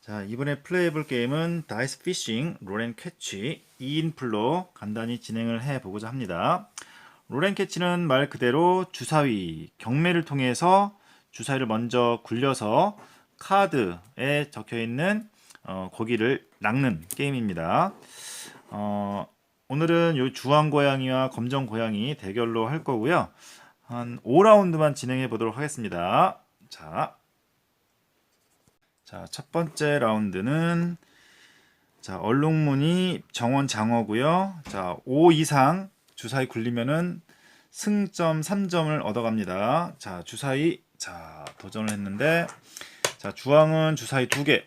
자, 이번에 플레이해볼 게임은 다이스 피싱 롤앤 캐치 2인 풀로 간단히 진행을 해 보고자 합니다. 롤앤 캐치는 말 그대로 주사위, 경매를 통해서 주사위를 먼저 굴려서 카드에 적혀 있는 어, 고기를 낚는 게임입니다. 어, 오늘은 요 주황 고양이와 검정 고양이 대결로 할 거고요. 한 5라운드만 진행해 보도록 하겠습니다. 자, 자, 첫 번째 라운드는 자, 얼룩무늬 정원 장어고요. 자, 5 이상 주사위 굴리면은 승점 3점을 얻어갑니다. 자, 주사위 자, 도전을 했는데 자, 주황은 주사위 2개,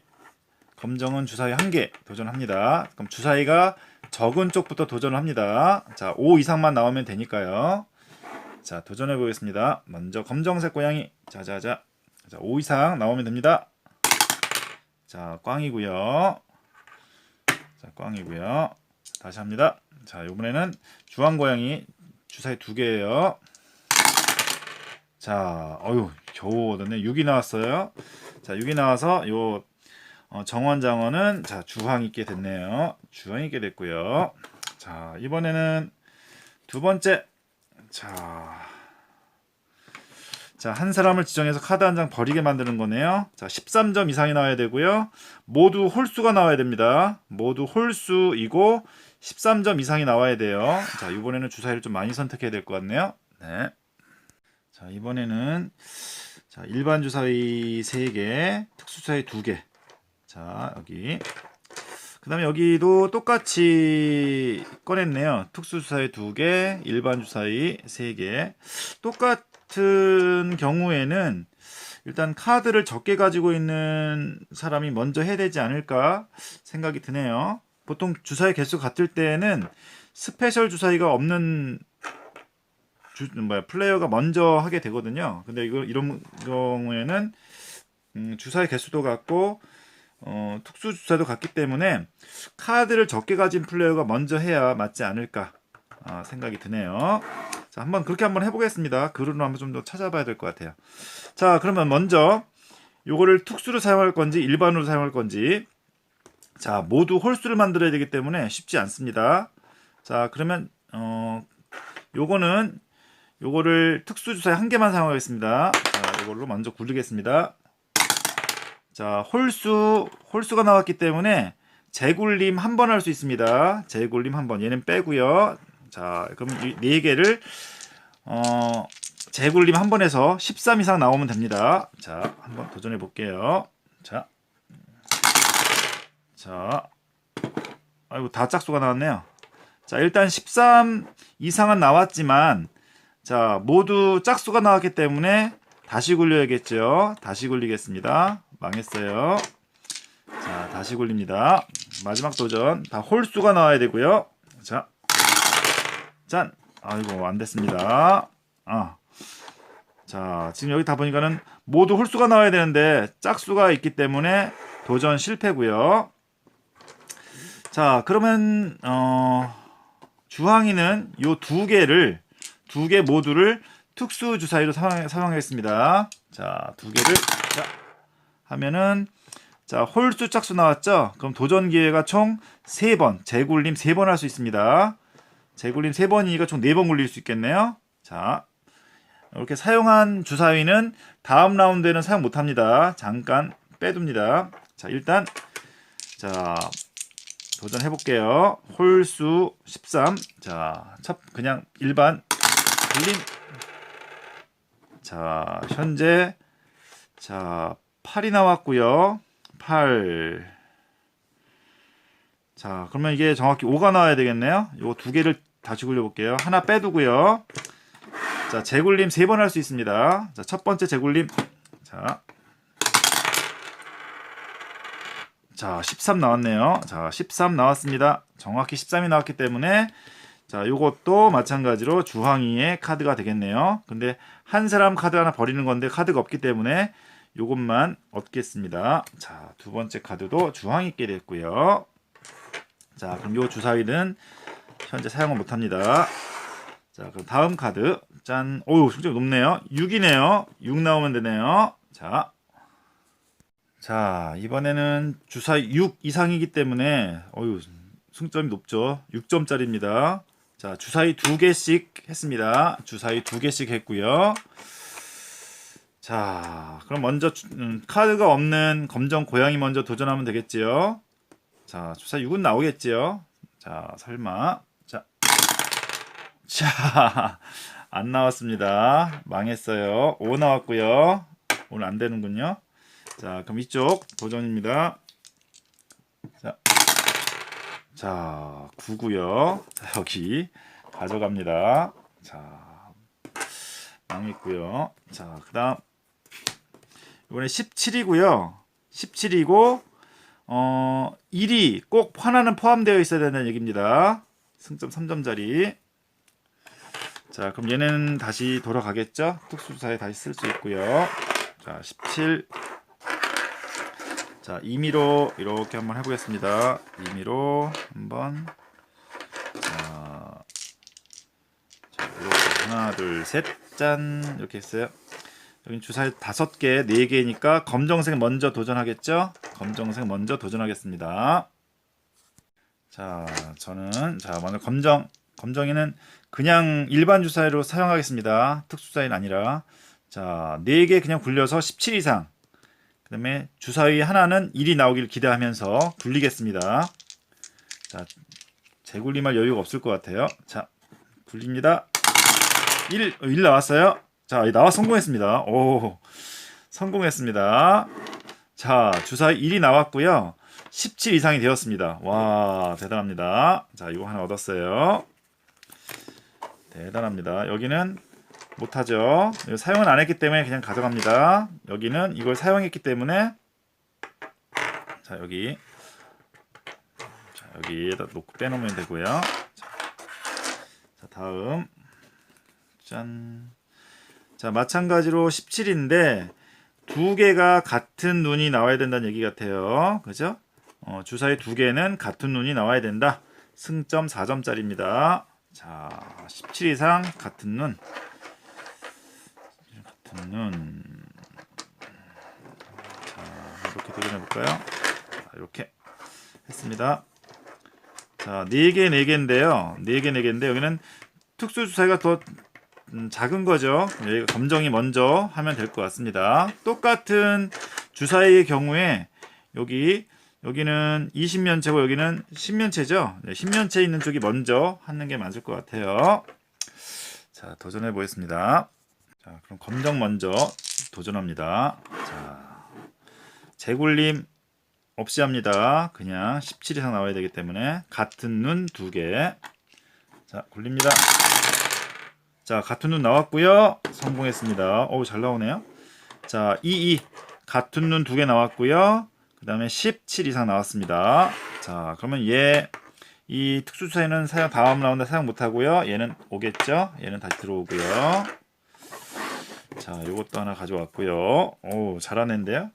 검정은 주사위 1개 도전합니다. 그럼 주사위가 적은 쪽부터 도전을 합니다. 자, 5 이상만 나오면 되니까요. 자, 도전해 보겠습니다. 먼저 검정색 고양이. 자자자. 자, 5 이상 나오면 됩니다. 자, 꽝이고요. 자, 꽝이고요. 다시 합니다. 자, 이번에는 주황 고양이 주사위 두 개예요. 자, 어유 겨우 얻었네. 6이 나왔어요. 자, 6이 나와서 요 어, 정원장어는 자, 주황 있게 됐네요. 주황 있게 됐고요. 자, 이번에는 두 번째. 자, 자, 한 사람을 지정해서 카드 한 장 버리게 만드는 거네요. 자, 13점 이상이 나와야 되고요. 모두 홀수가 나와야 됩니다. 모두 홀수이고 13점 이상이 나와야 돼요. 자, 이번에는 주사위를 좀 많이 선택해야 될 것 같네요. 네. 자, 이번에는 자, 일반 주사위 3개, 특수 주사위 2개. 자, 여기. 그 다음에 여기도 똑같이 꺼냈네요. 특수 주사위 2개, 일반 주사위 3개. 똑같은 경우에는 일단 카드를 적게 가지고 있는 사람이 먼저 해야 되지 않을까 생각이 드네요. 보통 주사위 개수 같을 때는 스페셜 주사위가 없는 주, 뭐야 플레이어가 먼저 하게 되거든요. 근데 이거 이런 경우에는 음, 주사위 개수도 같고 어, 특수 주사도 같기 때문에 카드를 적게 가진 플레이어가 먼저 해야 맞지 않을까 아, 생각이 드네요. 자, 한번 그렇게 한번 해보겠습니다. 글으로 한번 좀 더 찾아봐야 될 것 같아요. 자, 그러면 먼저 요거를 특수로 사용할 건지 일반으로 사용할 건지 자, 모두 홀수를 만들어야 되기 때문에 쉽지 않습니다. 자, 그러면 어 요거는 요거를 특수 주사위 한 개만 사용하겠습니다. 자, 요걸로 먼저 굴리겠습니다. 자, 홀수 홀수가 나왔기 때문에 재굴림 한 번 할 수 있습니다. 재굴림 한 번. 얘는 빼고요. 자, 그럼 이네 개를 어 재굴림 한 번 해서 13 이상 나오면 됩니다. 자, 한번 도전해 볼게요. 자. 자. 아이고 다 짝수가 나왔네요. 자, 일단 13 이상은 나왔지만 자, 모두 짝수가 나왔기 때문에 다시 굴려야겠죠. 다시 굴리겠습니다. 망했어요. 자, 다시 굴립니다. 마지막 도전. 다 홀수가 나와야 되고요. 자. 짠. 아이고, 안 됐습니다. 아. 자, 지금 여기 다 보니까는 모두 홀수가 나와야 되는데 짝수가 있기 때문에 도전 실패고요. 자, 그러면 어 주황이는 요 두 개를 두 개 모두를 특수 주사위로 사용, 사용하겠습니다. 자, 두 개를 자, 하면은 자, 홀수 짝수 나왔죠? 그럼 도전 기회가 총 3번, 재굴림 3번 할 수 있습니다. 재굴림 3번이니까 총 4번 굴릴 수 있겠네요. 자, 이렇게 사용한 주사위는 다음 라운드에는 사용 못 합니다. 잠깐 빼둡니다. 자, 일단 자, 도전해 볼게요. 홀수 13. 자, 첫 그냥 일반 굴림. 자, 현재 자, 8이 나왔고요. 8. 자, 그러면 이게 정확히 5가 나와야 되겠네요. 요거 두 개를 다시 굴려 볼게요. 하나 빼두고요. 자, 재굴림 세 번 할 수 있습니다. 자, 첫 번째 재굴림. 자. 자, 13 나왔네요. 자, 13 나왔습니다. 정확히 13이 나왔기 때문에 자, 요것도 마찬가지로 주황이의 카드가 되겠네요. 근데 한 사람 카드 하나 버리는 건데 카드가 없기 때문에 요것만 얻겠습니다. 자, 두 번째 카드도 주황이 있게 됐고요. 자, 그럼 요 주사위는 현재 사용을 못 합니다. 자, 그럼 다음 카드. 짠. 오우, 승점이 높네요. 6이네요. 6 나오면 되네요. 자. 자, 이번에는 주사위 6 이상이기 때문에 어유, 승점이 높죠. 6점짜리입니다. 자, 주사위 두 개씩 했습니다. 주사위 두 개씩 했고요. 자, 그럼 먼저 주- 음, 카드가 없는 검정 고양이 먼저 도전하면 되겠지요. 자, 주사위 6은 나오겠지요. 자, 설마. 자. 자, 안 나왔습니다. 망했어요. 5 나왔고요. 오늘 안 되는군요. 자, 그럼 이쪽 도전입니다. 자, 자, 9고요. 자, 여기 가져갑니다. 자, 망했고요. 자, 그다음 이번에 17이고요. 17이고 어 1이 꼭 하나는 포함되어 있어야 된다는 얘기입니다. 승점 3점짜리. 자, 그럼 얘는 다시 돌아가겠죠? 특수사에 다시 쓸 수 있고요. 자, 17. 자, 임의로 이렇게 한번 해보겠습니다. 임의로 한번. 자, 자 이렇게 하나, 둘, 셋, 짠 이렇게 했어요. 여기 주사위 다섯 개, 네 개니까 검정색 먼저 도전하겠죠? 검정색 먼저 도전하겠습니다. 자, 저는 자 먼저 검정 검정이는 그냥 일반 주사위로 사용하겠습니다. 특수사위는 아니라 자, 네 개 그냥 굴려서 17 이상. 그다음에 주사위 하나는 1이 나오길 기대하면서 굴리겠습니다. 자, 재굴림할 여유가 없을 것 같아요. 자, 굴립니다. 1, 1 나왔어요. 자, 나와 성공했습니다. 오, 성공했습니다. 자, 주사위 1이 나왔고요. 17 이상이 되었습니다. 와, 대단합니다. 자, 이거 하나 얻었어요. 대단합니다. 여기는 못하죠. 사용은 안 했기 때문에 그냥 가져갑니다. 여기는 이걸 사용했기 때문에 자 여기 자 여기에다 놓고 빼놓으면 되고요. 자, 자 다음 짠. 자 마찬가지로 17인데 두 개가 같은 눈이 나와야 된다는 얘기 같아요. 그죠? 어, 주사위 두 개는 같은 눈이 나와야 된다. 승점 4점짜리입니다. 자, 17 이상 같은 눈. 같은 눈. 자, 이렇게 도전해 볼까요? 자, 이렇게 했습니다. 자, 4개, 4개인데요. 4개, 4개인데 여기는 특수 주사위가 더 음, 작은 거죠. 여기가 검정이 먼저 하면 될 것 같습니다. 똑같은 주사위의 경우에 여기 여기는 20면체고 여기는 10면체죠. 네, 10면체 있는 쪽이 먼저 하는 게 맞을 것 같아요. 자, 도전해 보겠습니다. 자, 그럼 검정 먼저 도전합니다. 자, 재굴림 없이 합니다. 그냥 17 이상 나와야 되기 때문에 같은 눈 두 개. 자, 굴립니다. 자, 같은 눈 나왔고요. 성공했습니다. 어우, 잘 나오네요. 자, 2, 2. 같은 눈 두 개 나왔고요. 그 다음에 17 이상 나왔습니다. 자, 그러면 얘, 이 특수사에는 사용, 다음 라운드 사용 못하고요. 얘는 오겠죠? 얘는 다시 들어오고요. 자, 요것도 하나 가져왔고요. 오, 잘하는데요?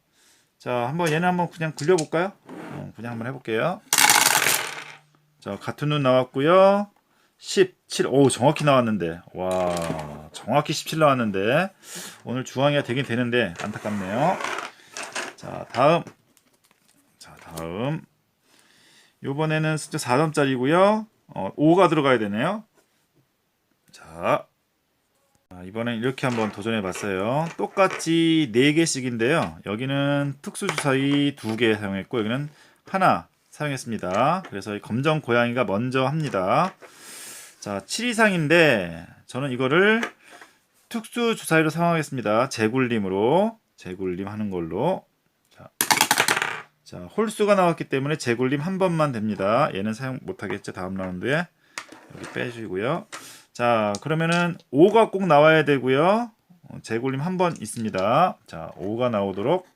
자, 한번 얘는 한번 그냥 굴려볼까요? 어, 그냥 한번 해볼게요. 자, 같은 눈 나왔고요. 17, 오, 정확히 나왔는데. 와, 정확히 17 나왔는데. 오늘 주황이가 되긴 되는데, 안타깝네요. 자, 다음. 자, 다음. 요번에는 숫자 4점짜리고요. 어, 5가 들어가야 되네요. 자, 자, 이번엔 이렇게 한번 도전해 봤어요. 똑같이 4개씩인데요. 여기는 특수 주사위 2개 사용했고 여기는 하나 사용했습니다. 그래서 이 검정 고양이가 먼저 합니다. 자, 7 이상인데 저는 이거를 특수 주사위로 사용하겠습니다. 재굴림으로 재굴림 하는 걸로. 자, 자, 홀수가 나왔기 때문에 재굴림 한 번만 됩니다. 얘는 사용 못 하겠죠. 다음 라운드에. 여기 빼주고요. 자, 그러면은 5가 꼭 나와야 되고요. 어, 재굴림 한 번 있습니다. 자, 5가 나오도록.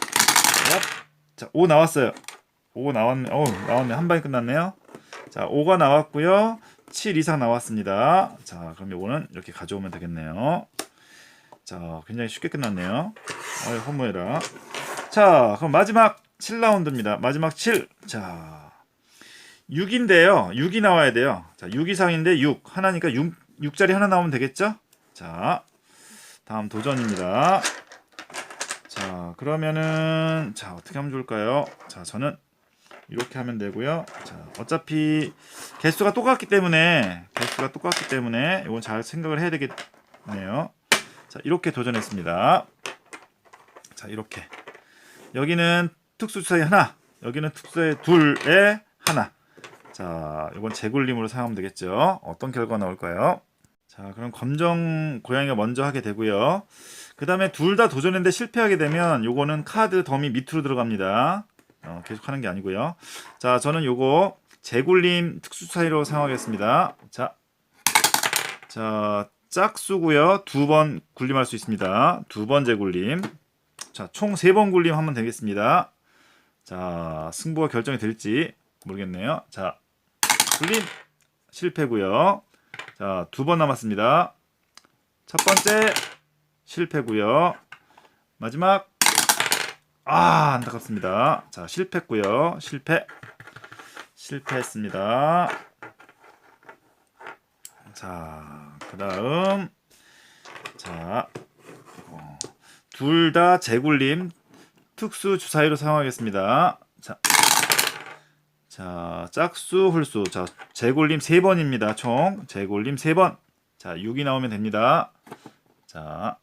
얍. 자, 5 나왔어요. 5 나왔네. 어, 나왔네. 한 방에 끝났네요. 자, 5가 나왔고요. 7 이상 나왔습니다. 자, 그럼 요거는 이렇게 가져오면 되겠네요. 자, 굉장히 쉽게 끝났네요. 어이, 허무해라. 자, 그럼 마지막 7라운드입니다. 마지막 7. 자, 6인데요. 6이 나와야 돼요. 자, 6 이상인데 6. 하나니까 6, 6짜리 하나 나오면 되겠죠? 자, 다음 도전입니다. 자, 그러면은 자, 어떻게 하면 좋을까요? 자, 저는 이렇게 하면 되고요. 자, 어차피 개수가 똑같기 때문에 개수가 똑같기 때문에 이건 잘 생각을 해야 되겠네요. 자, 이렇게 도전했습니다. 자, 이렇게. 여기는 특수사의 하나, 여기는 특수사의 둘에 하나. 자, 이건 재굴림으로 사용하면 되겠죠. 어떤 결과 나올까요? 자, 그럼 검정 고양이가 먼저 하게 되고요. 그 다음에 둘 다 도전했는데 실패하게 되면 요거는 카드 덤이 밑으로 들어갑니다. 어, 계속 하는 게 아니고요. 자, 저는 요거 재굴림 특수 차이로 사용하겠습니다. 자, 자, 짝수고요. 두 번 굴림할 수 있습니다. 두 번 재굴림. 자, 총 세 번 굴림 하면 되겠습니다. 자, 승부가 결정이 될지 모르겠네요. 자, 굴림 실패고요. 자, 두 번 남았습니다. 첫 번째 실패고요. 마지막 아, 안타깝습니다. 자, 실패했고요. 실패. 실패했습니다. 자, 그다음 자, 어, 둘다 재굴림 특수 주사위로 사용하겠습니다. 자, 자, 짝수 홀수. 자, 재굴림 세 번입니다. 총 재굴림 세 번. 자, 6이 나오면 됩니다. 자,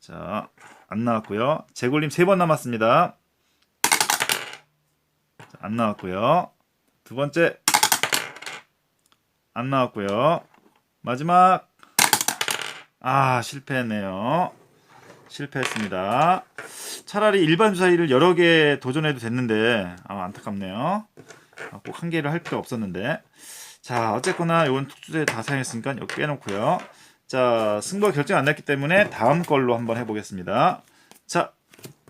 자, 안 나왔고요. 재굴림 세 번 남았습니다. 자, 안 나왔고요. 두 번째 안 나왔고요. 마지막 아 실패했네요. 실패했습니다. 차라리 일반 주사위를 여러 개 도전해도 됐는데 아, 안타깝네요. 아, 꼭한 개를 할 필요 없었는데 자 어쨌거나 이건 특수대 다 사용했으니까 이거 빼놓고요. 자 승부가 결정 안 났기 때문에 다음 걸로 한번 해보겠습니다. 자,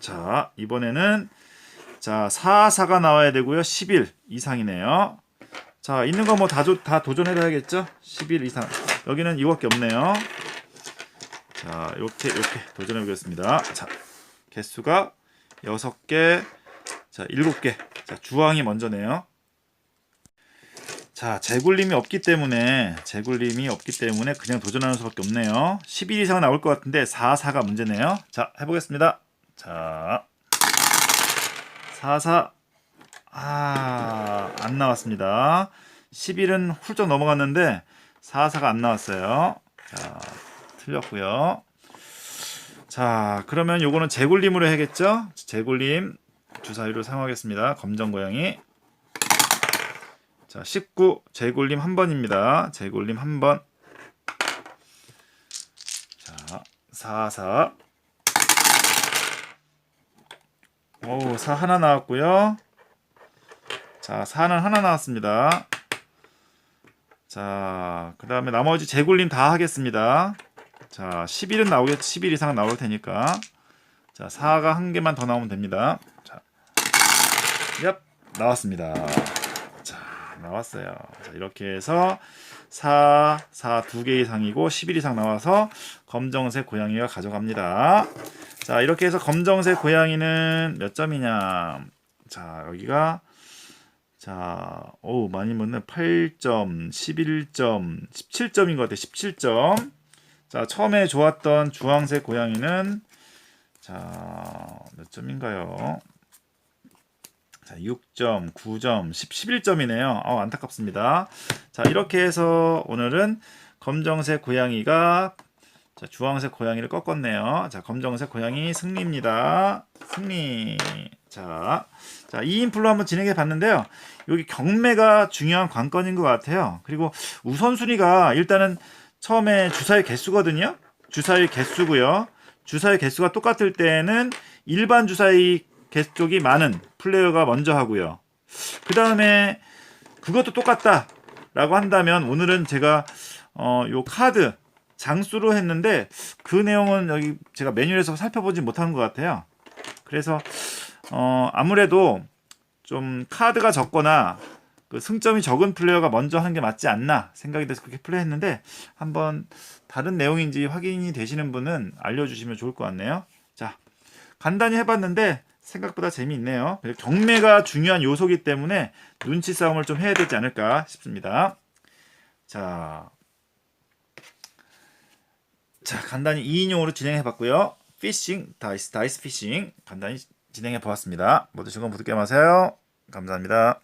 자 이번에는 자 4, 4가 나와야 되고요. 11 이상이네요. 자 있는 거 뭐 다 다 도전해봐야겠죠? 11 이상 여기는 이거밖에 없네요. 자 이렇게 이렇게 도전해 보겠습니다. 자 개수가 6개, 자 7개. 자 주황이 먼저네요. 자 재굴림이 없기 때문에 재굴림이 없기 때문에 그냥 도전하는 수밖에 없네요. 11 이상 나올 것 같은데 4, 4가 문제네요. 자 해보겠습니다. 자 4, 4 아, 안 나왔습니다. 11은 훌쩍 넘어갔는데 4, 4가 안 나왔어요. 자, 틀렸고요. 자, 그러면 요거는 재굴림으로 해야겠죠? 재굴림 주사위로 사용하겠습니다. 검정 고양이. 자, 19 재굴림 한 번입니다. 재굴림 한 번. 자, 4, 4. 오, 4 하나 나왔고요. 자, 4는 하나 나왔습니다. 자, 그 다음에 나머지 재굴림 다 하겠습니다. 자, 11은 나오겠죠. 11 이상 나올 테니까. 자, 4가 한 개만 더 나오면 됩니다. 자, 얍, 나왔습니다. 자, 나왔어요. 자, 이렇게 해서 4, 4 두 개 이상이고 11 이상 나와서 검정색 고양이가 가져갑니다. 자, 이렇게 해서 검정색 고양이는 몇 점이냐? 자, 여기가 자, 어우, 많이 먹네. 8점, 11점, 17점인 것 같아요. 17점. 자, 처음에 좋았던 주황색 고양이는, 자, 몇 점인가요? 자, 6점, 9점, 10, 11점이네요. 어, 안타깝습니다. 자, 이렇게 해서 오늘은 검정색 고양이가 자, 주황색 고양이를 꺾었네요. 자, 검정색 고양이 승리입니다. 승리. 자, 자, 2인플로 한번 진행해 봤는데요. 여기 경매가 중요한 관건인 것 같아요. 그리고 우선순위가 일단은 처음에 주사위 개수거든요. 주사위 개수고요. 주사위 개수가 똑같을 때는 일반 주사위 개수 쪽이 많은 플레이어가 먼저 하고요. 그 다음에 그것도 똑같다 라고 한다면 오늘은 제가 어, 요 카드 장수로 했는데 그 내용은 여기 제가 메뉴에서 살펴보지 못한 것 같아요. 그래서 어, 아무래도 좀 카드가 적거나 그 승점이 적은 플레이어가 먼저 하는 게 맞지 않나 생각이 돼서 그렇게 플레이했는데 한번 다른 내용인지 확인이 되시는 분은 알려주시면 좋을 것 같네요. 자 간단히 해봤는데 생각보다 재미있네요. 경매가 중요한 요소기 때문에 눈치 싸움을 좀 해야 되지 않을까 싶습니다. 자, 자 간단히 2인용으로 진행해 봤고요. 피싱, 다이스, 다이스 피싱 간단히 진행해 보았습니다. 모두 즐거운 게임 하세요. 감사합니다.